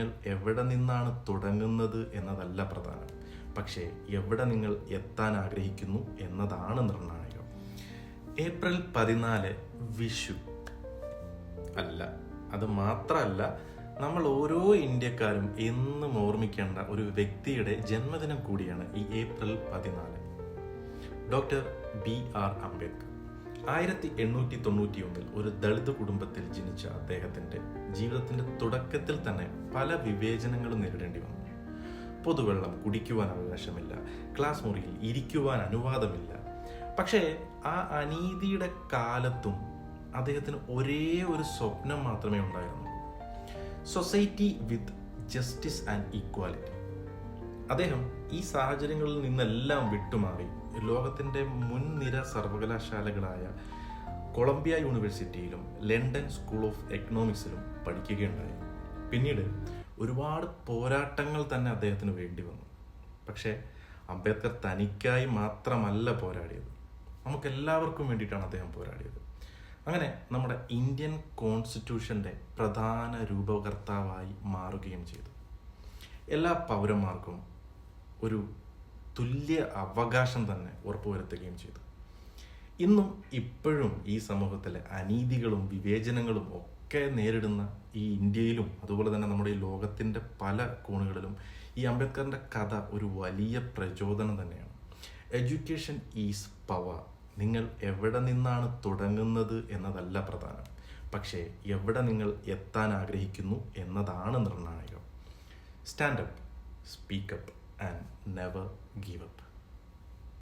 നിങ്ങൾ എവിടെ നിന്നാണ് തുടങ്ങുന്നത് എന്നതല്ല പ്രധാനം. പക്ഷേ എവിടെ നിങ്ങൾ എത്താൻ ആഗ്രഹിക്കുന്നു എന്നതാണ് നിർണായകം. ഏപ്രിൽ പതിനാല് വിഷു അല്ല അത് മാത്രമല്ല നമ്മൾ ഓരോ ഇന്ത്യക്കാരും എന്നും ഓർമ്മിക്കേണ്ട ഒരു വ്യക്തിയുടെ ജന്മദിനം കൂടിയാണ് ഈ ഏപ്രിൽ പതിനാല്. Doctor B R Ambedkar. ആയിരത്തി എണ്ണൂറ്റി തൊണ്ണൂറ്റി ഒന്നിൽ ഒരു ദളിത് കുടുംബത്തിൽ ജനിച്ച അദ്ദേഹത്തിന്റെ ജീവിതത്തിന്റെ തുടക്കത്തിൽ തന്നെ പല വിവേചനങ്ങളും നേരിടേണ്ടി വന്നു. പൊതുവെള്ളം കുടിക്കുവാൻ അവകാശമില്ല ക്ലാസ് മുറിയിൽ ഇരിക്കുവാൻ അനുവാദമില്ല. പക്ഷേ ആ അനീതിയുടെ കാലത്തും അദ്ദേഹത്തിന് ഒരേ ഒരു സ്വപ്നം മാത്രമേ ഉണ്ടായിരുന്നു. Society with justice and equality അദ്ദേഹം ഈ സാഹചര്യങ്ങളിൽ നിന്നെല്ലാം വിട്ടുമാറി. ലോകത്തിന്റെ മുൻനിര സർവകലാശാലകളായ കൊളംബിയ യൂണിവേഴ്സിറ്റിയിലും ലണ്ടൻ സ്കൂൾ ഓഫ് എക്കണോമിക്സിലും പഠിക്കുകയുണ്ടായി. പിന്നീട് ഒരുപാട് പോരാട്ടങ്ങൾ തന്നെ അദ്ദേഹത്തിന് വേണ്ടി വന്നു. പക്ഷേ അംബേദ്കർ തനിക്കായി മാത്രമല്ല പോരാടിയത്. നമുക്കെല്ലാവർക്കും വേണ്ടിയിട്ടാണ് അദ്ദേഹം പോരാടിയത്. അങ്ങനെ നമ്മുടെ ഇന്ത്യൻ കോൺസ്റ്റിറ്റ്യൂഷന്റെ പ്രധാന രൂപകർത്താവായി മാറുകയും ചെയ്തു. എല്ലാ പൗരന്മാർക്കും ഒരു തുല്യ അവകാശം തന്നെ ഉറപ്പുവരുത്തുകയും ചെയ്തു. ഇന്നും ഇപ്പോഴും ഈ സമൂഹത്തിലെ അനീതികളും വിവേചനങ്ങളും ഒക്കെ നേരിടുന്ന ഈ ഇന്ത്യയിലും അതുപോലെ തന്നെ നമ്മുടെ ഈ ലോകത്തിന്റെ പല കോണുകളിലും ഈ അംബേദ്കറിന്റെ കഥ ഒരു വലിയ പ്രചോദനം തന്നെയാണ്. എഡ്യൂക്കേഷൻ ഈസ് പവർ നിങ്ങൾ എവിടെ നിന്നാണ് തുടങ്ങുന്നത് എന്നതല്ല പ്രധാനം. പക്ഷേ എവിടെ നിങ്ങൾ എത്താൻ ആഗ്രഹിക്കുന്നു എന്നതാണ് നിർണായകം. Stand up speak up and never give up.